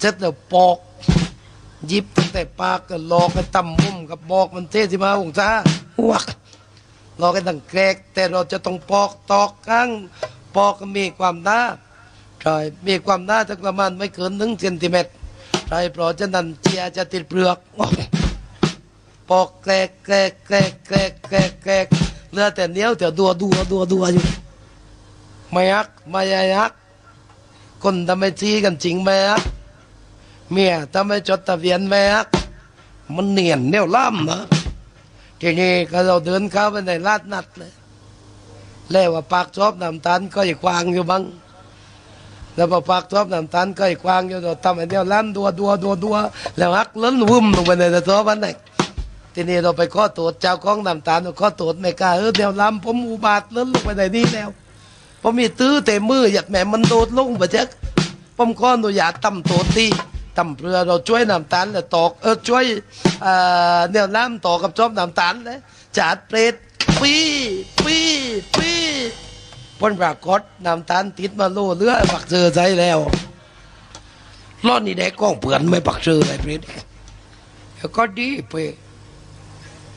เสร็จแล้วปอกหยิบตั้งแต่ปากก็ลอกกันตำมุมกับบอกมันเทสิมาองศาวักลอกกันตั้งแกรก แต่เราจะต้องปอกตอกข้างปอกก็มีความหนาใช่มีความหนาสักประมาณไม่เกินหนึ่งเซนติเมตรใช่เพราะฉะนั้นเจียจะติดเปลือกปอกแกรกแกรกแกรกแกรกแกรกแกรกเหลือแต่เหนี้ยวแต่ดัวดัวดัวดัวอยู่ไม่ยักไม่ยักคนทำไมทีกันจริงไหมอะ เมียทำไมจดทะเบียนไหมอะมันเนียนเนี่ยล่ำนะทีนี้ก็เราเดินเข้าไปในลาดนัดเลยแล้วว่าปากชอบน้ำตาลก็อีกวางอยู่บ้างแล้วพอปากชอบน้ำตาลก็อีกวางอยู่เราทำไอ้เดี่ยวล้ำดัวดัวดัวดัวแล้วฮักล้นวึ่มลงไปในตัวมันไหนทีนี้เราไปข้อตรวจเจ้าของน้ำตาลเราข้อตรวจไม่กล้าเออเดียวล้ำผมอุบาทล้นลงไปในนี้แล้วผมมีตื้อเต็มมืออยากแหม่มันโดดลงไปเจ๊กผมขออนุญาตตำโตตี ตำเรือเราช่วยน้ำตาลแล้วตอกเออช่วยเอ่อเนี่ยน้ำตอกับชอบน้ำตาลเลยจัดเปรตปีปีปีพนปรากฏน้ำตาลติดมาโลเรือปักเจอใจแล้วรอดนี่ได้กล้องเปือนไม่ปักเจออะไรเปรตแล้วก็ดีไป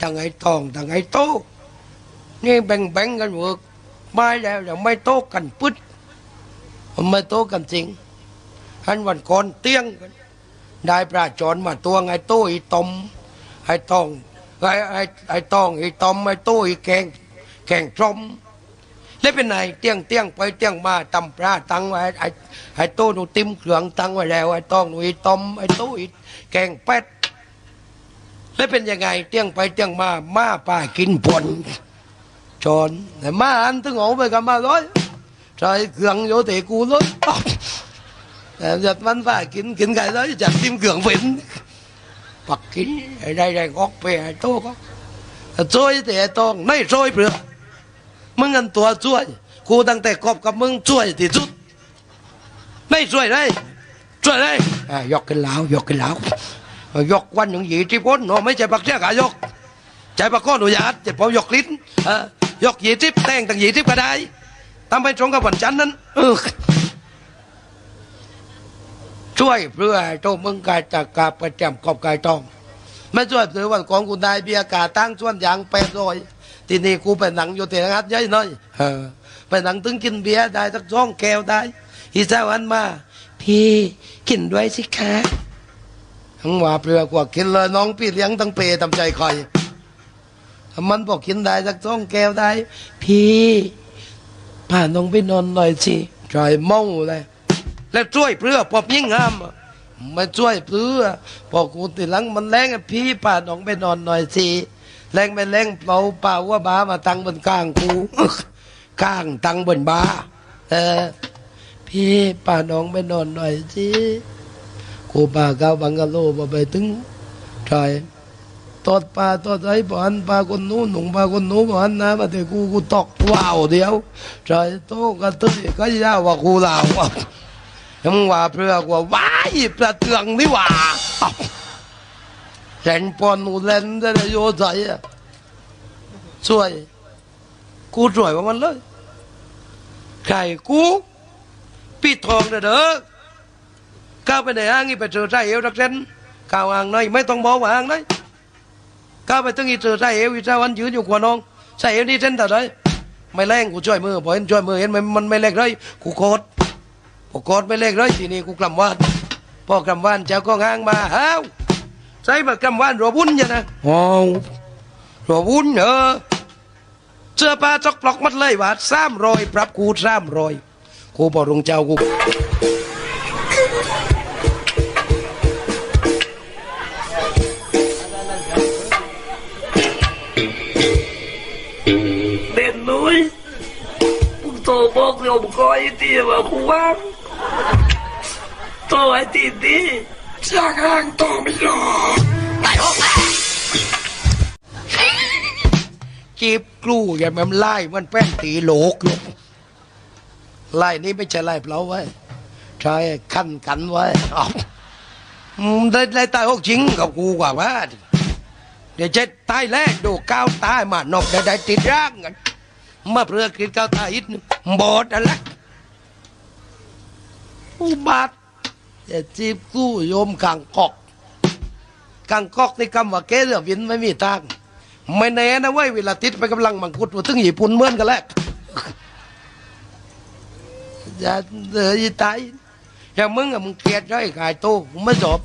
ทั้งไอ้ทองทั้งไอ้โตนี่แบ่งแบ่งกันเวิร์กไม่แล้วยังไม่โต้กันปึ๊ดไม่โต้กันจริงทันวันก่อนเตี้ยงกัน ได้ปลาจอนมาตัวไงโต้อีตมไอ้ตองไอ้ไอ้ไอ้ตองไอ้ตมไอ้โต้อีแกงแกงจอมแล้วเป็นไงเตี้ยงเตี้ยงไปเตี้ยงมาตำปลาตั้งไว้ไอ้ไอ้โต้หนูติ้มเครื่องตั้งไว้แล้วไอ้ตองหนูอีตมไอ้โต้อีแกงเป็ดแล้วเป็นยังไงเตี้ยงไปเตี้ยงมามาป่ากินผลชนแต่มาอันถึงออกไปกันมาร้อยใช่เครื่องโยเตกูร้อย แต่จัดมันว่ากินกินไก่ร้อยจัดทิมเครื่องฝิ่นปักกินไอ้ได้ได้ออกไปไอ้โตก็ช่วยแต่ไอ้ตองไม่ช่วยเปลือกมึงกันตัวช่วยกูตั้งแต่กบกับมึงช่วยที่สุดไม่ช่วยเลยช่วยเลยอะยกกันแล้วยกกันแล้วยกวันอย่างหยีที่พ้นเนาะไม่ใช่ปักเสียกายกใจประก้ออนุญาตจะพอยกลิ้นเออยกยีทิพแต่งต่างยีทิพก็ได้ทำไปตรงกับวันจันทร์นั้นเออ ช่วยเพื่อให้โตมึงกายจากกาประจำกอบกายตองไม่ช่วยเพื่อวันของกูได้เบียร์กาตั้งส่วนยางแปดร้อยทีนี้กูไปหนังอยู่ที่งัดย่อยน้อยเออไปหนังถึงกินเบียร์ได้สักสองแก้วได้อีสาวันมา พี่กินด้วยสิคะทั้งว่าเปลือกว่ากินเลยน้องพี่เลี้ยงตั้งเปตำใจคอยมันบอกกินได้สักสองแก้วได้ พี่พาน้องไปนอนหน่อยสิจอยเมาเลย แล้วช่วยเพื่อปอบยิ่งห้ามมาช่วยเพื่อพอกูติดหลังมันแรงพี่พาน้องไปนอนหน่อยสิแรงไม่แรงเปล่าเปล่าว่าบ้ามาตั้งบนกลางกูข้างตั้งบนบ้าเออพี่พาน้องไปนอนหน่อยสิกูพาเข้าบังกะโลมาไปถึงจอยตอดปลาตอดไอ้บอนปลาคนนู้นหนุ่งปลาคนนู้นบอนนะมาแต่กูกูตอกว้าวเดียวใจโตกระตุ้ยก็ยาว่ากูลาว อะยังว่าเพื่อกว่าว้ายปลาเตืองนี่หว่าอ้าวแสนปอนนูเล่นได้เลยโยใจอะช่วย กูช่วยว่ามันเลยใครกูปีทองเด้อเด้อก้าวไปในห้างนี่ไปเจอใจเอวรักเส้นก้าวห่างน่อยไม่ต้องบอกว่าห่างน่อยก้าวไปตึงอีเจอใส่เอวอีเจ้าวันยืนอยู่ขวานองใส่เอวนี่เส้นแต่ไรไม่แรงกูช่วยมือพอเห็นช่วยมือเห็นมันมันไม่เล็กเลยกูโคตร พอโคตรไม่เล็กเลยทีนี้กูกลับว่านพอกลับว่านเจ้าก็ง้างมาฮ้าวใส่มากลับว่านรัววุ้นยังนะโอ้รัววุ้นเออเสื้อผ้าจอกปลอกมัดเลยว่าสามรอยปรับกูสามรอยกูบอกลงเจ้ากู มึงโตบกโยมก้อยตีว่ากูว่างโตไอ้ตีดีจากห่างโตไม่รอไปห้องจีบกลูอย่ามันไล่มันแป้นตีโหลกอยู่ไล่นี่ไม่ใช่ไล่เปล่าไว้ใช่ขั้นกันไว้อ้าวอืมได้ได้ตายหกชิงกับกูกว่าว่าเดี๋ยวจะตายแรกดูก้าวตายมานกได้ได้ติดร่างกัน มาเพื่อกินก้าวตาอีกนึงบอดอะไรอุบาทจะจีบกู้โยมกลางกอกกลางกอกในคำว่าเกเรือวินไม่มีทาง ไม่แน่นะเว้ยเวลาติดไปกำลังมังคุดว่าถึงญี่ปุ่นเมื่อนกันแล้วอย่าเดือดตายอย่างมึงอะมึงเกลียดใช่ขายโตมึงไม่จบ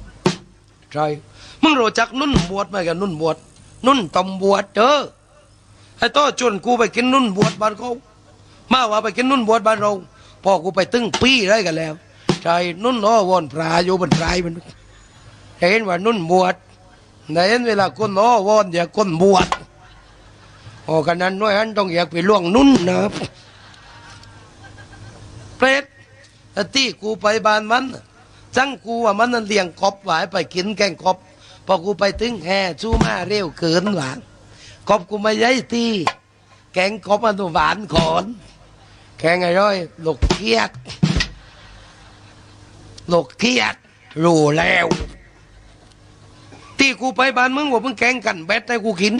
ใช่มึงรู้จักนุ่นบวชไหมกันนุ่นบวชนุ่นตอมบวชเด้อ ไอ้โตชวนกูไปกินนุ่นบวชบ้านเขามาว่าไปกินนุ่นบวชบ้านเราพ่อกูไปตึ้งปี้ได้กันแล้วใช่นุ่นอ้อวอนพระอยู่บนไตรมันเห็นว่านุ่นบวชในเห็นเวลาคนอ้อวอนอย่าคนบวชโอ้กันนั้นด้วยอันต้องอยากไปล่วงนุ่นนะเปรตที่กูไปบ้านมันจังกูว่ามันนั่นเลี้ยงกบไว้ไปกินแกงกบพอกูไปถึงแห่ชูมาเร็วเกินหวาน กบกูไม่ย้ายที่แกงกบมันหวานขอนแข่งไอ้ร้อยหลกเกียดหลกเกียดรู้แล้ว ที่กูไปบ้านมึงว่ามึงแกงกันแบดให้กูกิน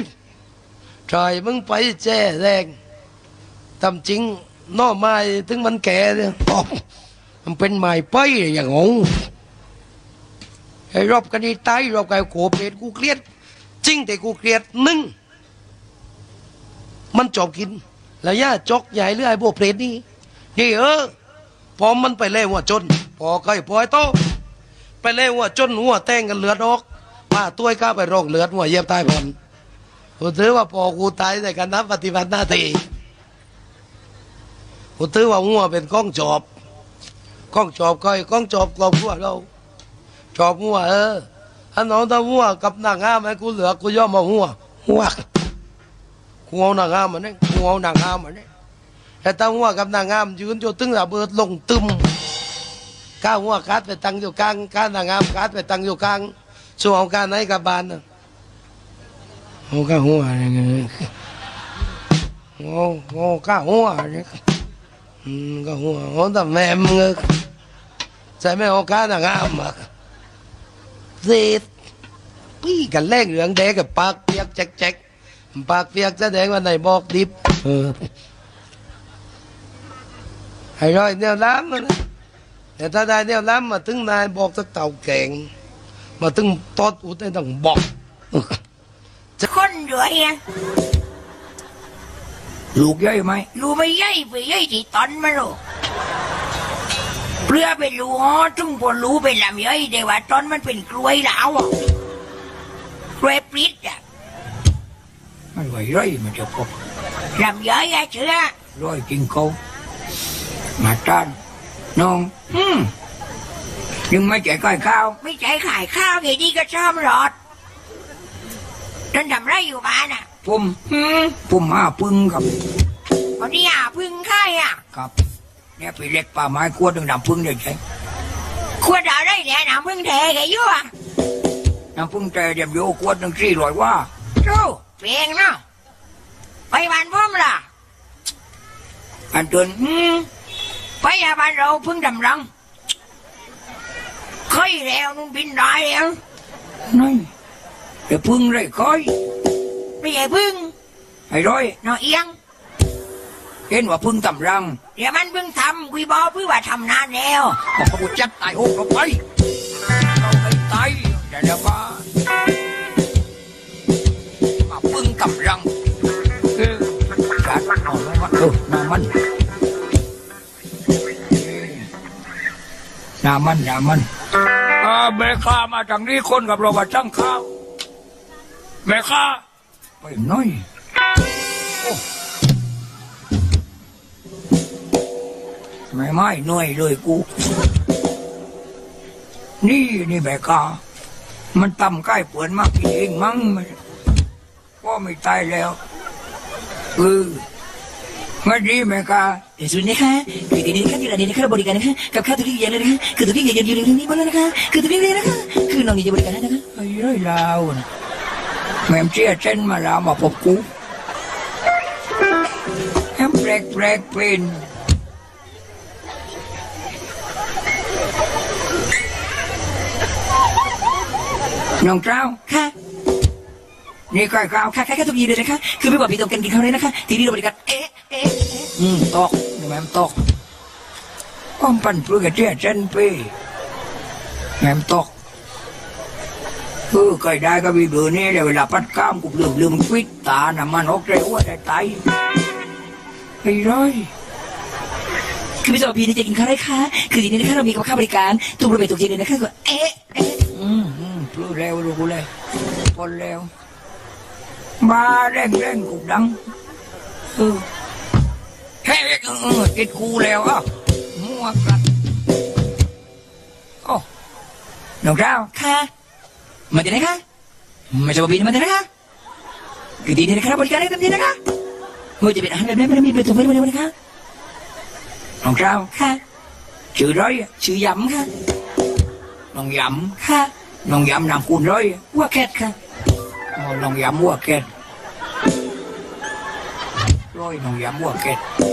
ใช่มึงไปแจ้แรงทำจริงน่อไม้ถึงมันแก่เนี่ยมันเป็นไม้ไปอย่างงงไอ้รอบกันนี่ตายรอบกันโขเปรตกูเครียดจริงแต่กูเครียดหนึ่ง มันจอบกิน แล้วย่าจกใหญ่หรือไอ้พวกเปรตนี่นี่เออพอมันไปเล่หัวจน พอใกล้พอไอ้โตไปเล่หัวจนหัวแตงกันเลือดออกมาตัวก้าไปโรคเลือดหัวเย็บตายผมกูถือว่าพอกูตายในการนับปฏิบัติหน้าที่กูถือว่าหัวเป็นก้องจอบก้องจอบก้อยก้องจอบกรอบหัวเราจอบหัวเออถ้าน้องตาหัวกับนางงามให้กูเหลือกูย่อมมาหัวหัว กูเอานางงามมาเนี่ยกูเอานางงามมาเนี่แต่ตั้งหัวกับนางงามยืนอยู่ตึงระเบิดลงตึมก้าวหัวคัดไปตั้งอยู่กลางก้านางงามคัดไปตั้งอยู่กลางช่วงเอาการไหนกับบานน่ะโอ้ก้าหัวเนี่ยโอ้โอ้ก้าหัวเนี่ยอืมก้าหัวโอ้แต่แม่มึงอะใช่ไหมเอาการนางงามมาเสีดพี่กันแรงเหลืองแดงกับปากเปียกแจ๊ก ปากเปียกแสดงว่าในบอกดิบเออให้ร้อยแนวล้ำมันนะแต่ถ้าได้แนวล้ำมาถึงนายบอกสักเต่าแกงมาถึงตอดอุดได้ต้องบอกคนรวยอะลูกใหญ่ไหมรู้ไม่ใหญ่ไปใหญ่ที่ตอนมาโลกเพื่อไปรู้ฮอจุ่งพอรู้ไปลำใหญ่แต่ว่าตอนมันเป็นกล้วยแล้วอะกล้วยปลิดอะ มันไหวไรมันจะพบลำใหญ่อะเชื่อร้อยจริงเขามาต้านน้องอืมยังไม่แจกก้อยข้าว ไม่ใจขายข้าวไงดีก็ชอบหลอดท่านทำไรอยู่บ้านอะผมอืมผมมาพึ่งครับวันนี้อะพึ่งค่ายอะครับ เนี่ยไปเล็กป่าไม้กลัวดึงดำพึ่งได้ใช่ควรเอาได้เนี่ยน้ำพึ่งเทแกอยู่อะน้ำพึ่งแต่เดียมโยกวดหนึ่งสี่ร้อยว่าโอ้ เปลงเนาะไปบ้านพ่อมล่ะอันเตือนอืมไปยาบ้านเราเพิ่งดำรังเคยแล้วนุ่นบินได้แล้วนั่นเดี๋ เอาแล้วว่าเออน้ำมันน้ำมันน้ำมันอ่าแม่ค้ามาจากนี้คนกับเราว่าช่างข้าวแม่ค้าไปหน่อยโอ้ไม่ไม่เหนื่อยเลยกู นี่นี่แม่ค้ามันตำใกล้เปือนมากกินเองมั้งมันว่าไม่ตายแล้วเออ งั้นดีแม่ค้าเดี๋ยวสุดนะคะคือเดี๋ยวนี้นะคะที่ร้านนี้นะคะบริการนะคะกับข้าวทุกอย่างเลยนะคะคือทุกอย่างอยู่ในนี้หมดแล้วนะคะคือทุกอย่างเลยนะคะคือน้องอยากจะบริการให้นะคะไอ้ไรลาวนะแม่มเชี่ยเช่นมาลาวมาพบกูแอมแปลกแปลกเป็นน้องเจ้าค่ะนี่ใกล้ข้าวค่ะค่ะค่ะทุกอย่างเลยนะคะคือไม่บอกพี่ต้องกันกินข้าวเลยนะคะที่นี่เราบริการ อืมตอกนี่แม่มตอกความปั่นเพื่อกระเจี๊ยเช่นปีแหมตกเออเคยได้ก็มีเบอร์นี้เลยเวลาปัดกล้ามกูลืมลืมฟิตตาน่ะมันออกเร็วว่าได้ไตไอ้ร้อยคือไม่ใช่ว่าพี่นี่จะกินข้าวได้ค่ะ คือทีนี้นะคะเรามีกับข้าวบริการทุกบริเวณทุกที่เลยนะคะก็เอ๊ะเอ๊ะอืมอืมพลื้เร็วรู้เลยพนเร็วมาเร่งเร่งกูดังเออ เฮ้ยเออเออติดกูแล้วอะมัวกัดโอ้น้องเจ้าค่ะมาเดี๋ยวนะคะไม่ใช่ว่าพี่นี่มาเดี๋ยวนะคะคือทีนี้นะคะเราบริการได้เต็มที่นะคะไม่ว่าจะเป็นอาหารแบบไหนไม่ได้มีเป็นตัวไม่ได้นะคะน้องเจ้าค่ะชื่อร้อยอะชื่อยำค่ะน้องยค่ะำน้องยำนามคุณร้อยอะว่าแคทค่ะอ๋อน้องยำวัวเกตร้อยน้องยำวัวเกตเอ้ยพี่ชื่ออะไรคะไอ้ได้น้องไม่ใช่ว่าพี่ชื่ออะไรคะก็พี่ชื่อดินยุงน้องยุงไหนคะยุงวัวเร็ดอะเจอย้ายได้พบกันเออเอ้ยได้พวดเลยไหมน้องอะไรเร็วค่ะมีพวดแล้วค่ะ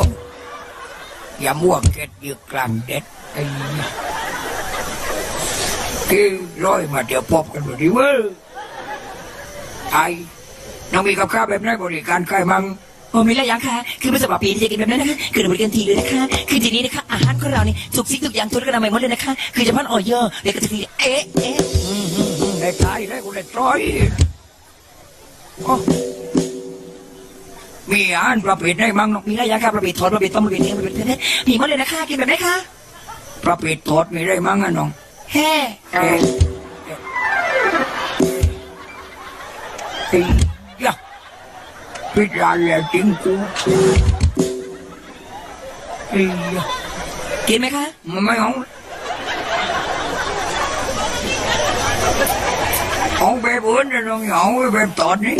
าอย่ามั่วเก็ดยึกกลางเด็ดไอ้เนี่ยที่ร้อยมาเดี๋ยวพบกันพอดีเว้ยไอ้น้องมีกับข้าวแบบไหนบริการใครมั่งโอ้มีแล้วยังค่ะ คือไม่ใช่ว่าพี่ที่จะกินแบบนั้นนะคะคือเราบริการทีเลยนะคะ คือทีนี้นะคะอาหารของเรานี่ทุกสิ่งทุกอย่างทุกกระดาษใหม่หมดเลยนะคะ คือเฉพาะออยเยอร์เด็กก็จะทีเอ๊ะเอ๊ะอืมอืมอืมได้ตายได้กูได้ร้อยโอ้ มีอาหารประเภทไหนมั่งน้องมีแล้วยังค่ะประเภททอดประเภทต้มประเภทเนื้อประเภทเทศมีหมดเลยนะคะกินแบบไหนคะประเภททอดมีอะไรมั่งอะน้องแฮ่เอ้ยเอ้ยยะพิจารณาจริงกูเอ้ยยะกินไหมคะมันไม่เอา เอาแบบอื่นนะน้องอย่าเอาแบบตอนนี้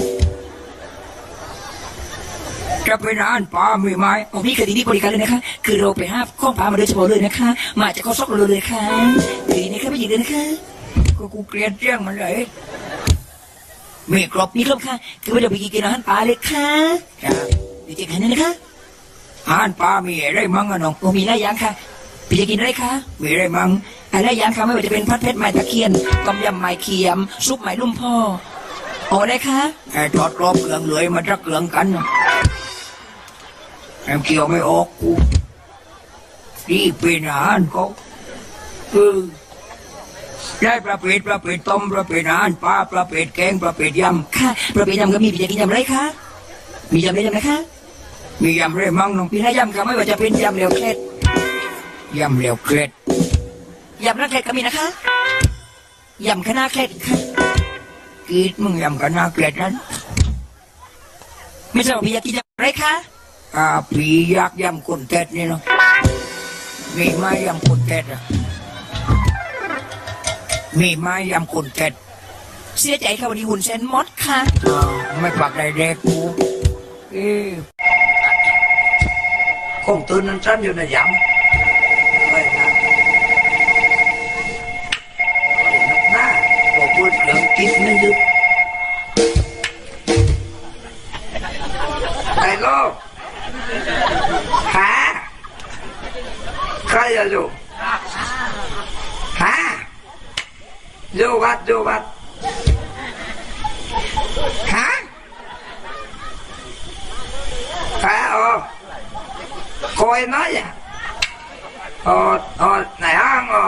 จะเป็นอาหารปลามีไหมโอ้พี่คือทีนี้บริการเลยนะคะ คือเราไปห้าข้องปลามาโดยเฉพาะเลยนะคะ มาจากข้อซอกเราเลยค่ะคือทีนี้ค่ะไม่หยิบเลยนะคะก็กูเกลียดเจ้งมันเลยมีครบมีครบค่ะ คือว่าเดี๋ยวไปกินอาหารปลาเลยค่ะจ้ะเดี๋ยวเจอกันนะคะอาหารปลามีอะไรมั่งอะน้องโอ้มีหลายอย่างค่ะพี่จะกินอะไรคะมีอะไรมั่ง อะไรอย่างค่ะไม่ว่าจะเป็นพัดเพชรไม้ตะเคียนต้มยำไม้เคียม ซุปไม้ลุ่มพ่อ โอ้ได้ค่ะไอ้ทอดกรอบเกลืองเหลยมันจะเกลืองกันน่ะไอ้เกี่ยวไม่ออกกูนี่เป็นอาหารเขาเออได้ประเภทประเภทต้มประเภทอาหารปลาประเภทแกงประเภทยค่ะประเภทยำก็มีพี่จะกินยำอะไรคะมียำอะไรยำนะคะำมียำอะไรมั่งน้องมีหลายยำค่ะไม่ว่าจะเป็นยำเหลวเคล็ดยำเหลวเกล็ด ยำนักเคล็ดก็มีนะคะยำคณะเคล็ดค่ะกรีดมึงยำกันนาเกล็ดนั้นไม่ใช่ว่าพี่อยากกินยำอะไรคะอ่าผียักยำคนเท็ดนี่เนาะมีไหมยำคนเท็ดอะมีไหมยำคนเท็ดเสียใจค่ะวันนี้หุ่นเซนมดค่ะ ไม่ปักใดแดกกูเอ้คงตื่นนั้นฉันอยู่ในยำ กินไม่หยุดไอ้โลกหาใครอะอยู่หาอยู่วัดอยู่วัดฮะฮะอ๋อคอยน้อยอะอ๋ออ๋อไหนห้างอ๋อ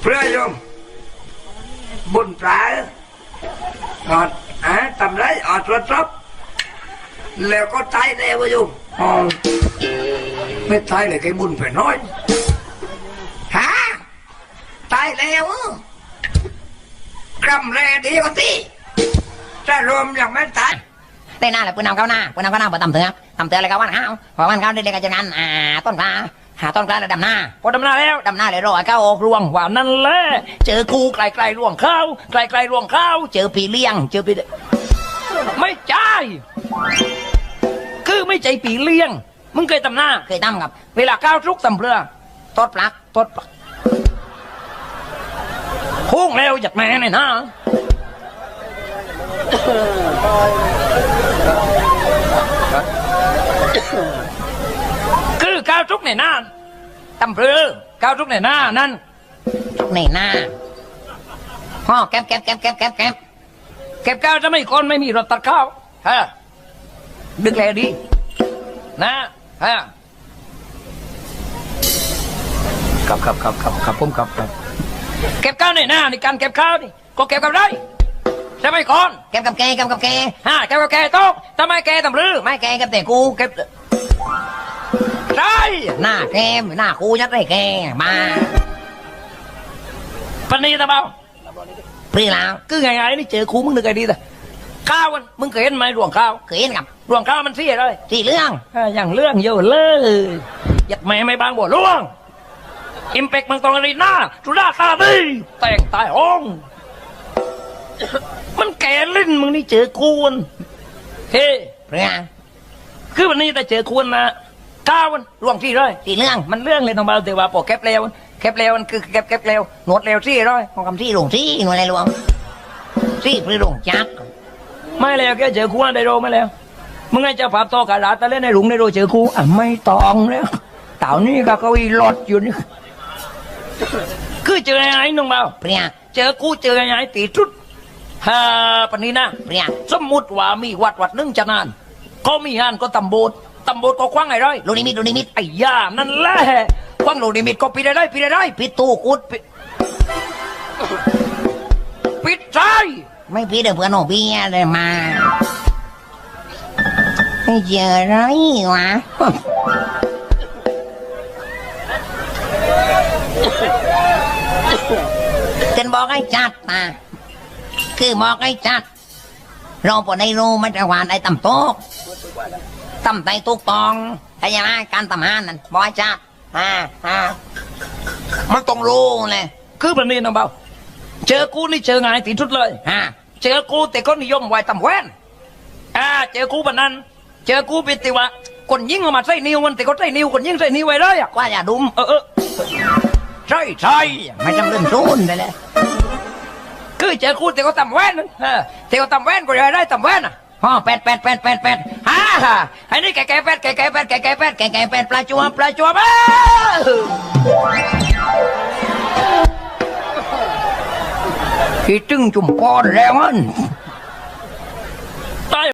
เพื่อโยมบุญปลา ถอ๋อฮะทำไรอ๋อตรวจสอบแล้วก็ตายแล้วโยมอ๋อไม่ตายเลยไอ้บุญไปน้อยฮะตายแล้วกำแรดีกว่าที่ถ้ารวมยังไม่ตายเต้นหน้าเลยปืนนำเข้าหน้าปืนนำเข้าหน้าปิดต่ำเตือนตำเตือนเลยก็วันข้าวพอวันเข้าได้เลยกันจากนั้นอ่าต้นปลา หาต้นกล้าแล้วดำหน้า พอดำหน้าแล้วดำหน้าเลยรอก้าวออกรวงว่านั่นแหละเจอกูไกลไกลๆรวงข้าวไกลไกลๆรวงข้าวเจอปีเลี้ยง เจอปีไม่ใช่คือไม่ใจปีเลี้ยง มึงเคยตำหน้าเคยทำครับ เวลาก้าวทุกตำเรือตดปลักตดปลักพุ่งแล้วหยัดแม่เนี่ยนะคือก้าวทุก ในหน้าตำเรือก้าวทุกในหน้านั่นในหน้าพ่อแก๊บแก๊บแก๊บแก๊บแก๊บแก๊บเก็บก้าวจะไม่คนไม่มีรถตัดข้าวฮะดึกแลดี นะฮะครับครับครับครับครับผมครับครับเก็บข้าวในหน้าในการเก็บข้าวนี่ก็เก็บกับได้ใช่ไหมก่อนแก๊บกับแกแก๊บกับแกฮะเก็บกับแกโต๊ะทำไมแกตำรือไม่แกกับแต่กูเก็บ ใช่หน้าแกหน้ากูยัดได้แกมาปนีตะเบาพรีแล้วคือไงไงนี่เจอครูมึงนึกไงดีแต่ข้าวมันมึงเคยเห็นไหมรวงข้าวเคยเห็นกับรวงข้าวมันเสียเลยสี่เรื่องอ่าอย่างเรื่องเยอะเลยหยัดแม่ไม่บางบัวล่วงอิมเปกมังตองอารีนาจุฬาตาดีแต่งตายห้องมันแก่ลิ้นมึงนี่เจอคูนเฮ้เพื่อคือวันนี้แต่เจอคูนนะ ก้าวมันล่วงที่ร้อยสี่เรื่องมันเรื่องเลยน้องเบาแต่ว่าพอแคบเร็วแคบเร็วมันคือแคบแคบเร็วโนดเร็วที่ร้อยของคำที่หลวงที่หน่วยอะไรหลวงที่พรีหลวงจักรไม่แล้วแกเจอคูนได้โรไม่แล้วมึงไงจะผับโตกระดาษแต่เล่นในหลุมในโรเจอคูอะไม่ตองแล้วเต่านี่ก็เก้าอี้หลอดอยู่นี่คือเจอไอ้น้องเบาเพื่อเจอกูเจอไงตีทุดฮ่าปานนี้นะเพื่อสมมุติว่ามีวัดวัดหนึงจะนานก็มีงานก็ตำบด ตำบดก็คว้างไอ้ร้อยลูกนิมิตลูกนิมิตไอ้ย่านั่นแหละคว้างโลนิมิตก็ปิดได้ได้ปิดได้ได้ปิดตู้กุดปิดปิดใจไม่ปิดเดี๋ยวเพื่อนโนเบียเลยมาไม่เจออะไรวะเจนบอกให้จัดมาคือบอกให้จัด เราปวดในรูมันจะหวานไอ้ตำโต๊ะ ตำไตตุกตองไอ้ยังไงการตำหานนั่นบอยจัดอ่าอ่ามันต้องรู้เลยคือปานนี้น้องเบาเจอกูนี่เจอไงตีทุดเลยอ่าเจอกูแต่ก็นิยมไว้ตำแว่นอ่าเจอกูแบบนั้น เจอกูเป็นติว่าคนยิงออกมาใส่นิ้วมันแต่ก็ใส่นิ้วคนยิงใส่นิ้วไว้เลยอะกว่าอย่าดุมเออเออใช่ใช่ไม่จำเป็นซูนเลยเลยคือเจอกูแต่ก็ตำแว่นนั่นเออแต่ก็ตำแว่นก็ได้ได้ตำแว่นอะ พ่อแปดแปดแปดแปดแปดฮ่าฮ่าอ้นี่แกแกแปดแกแกแปดแกแกแปดแกแกแปดปลาจวบปลาจวบอ้าวคิดถึงจุ่มปอนแล้วมัน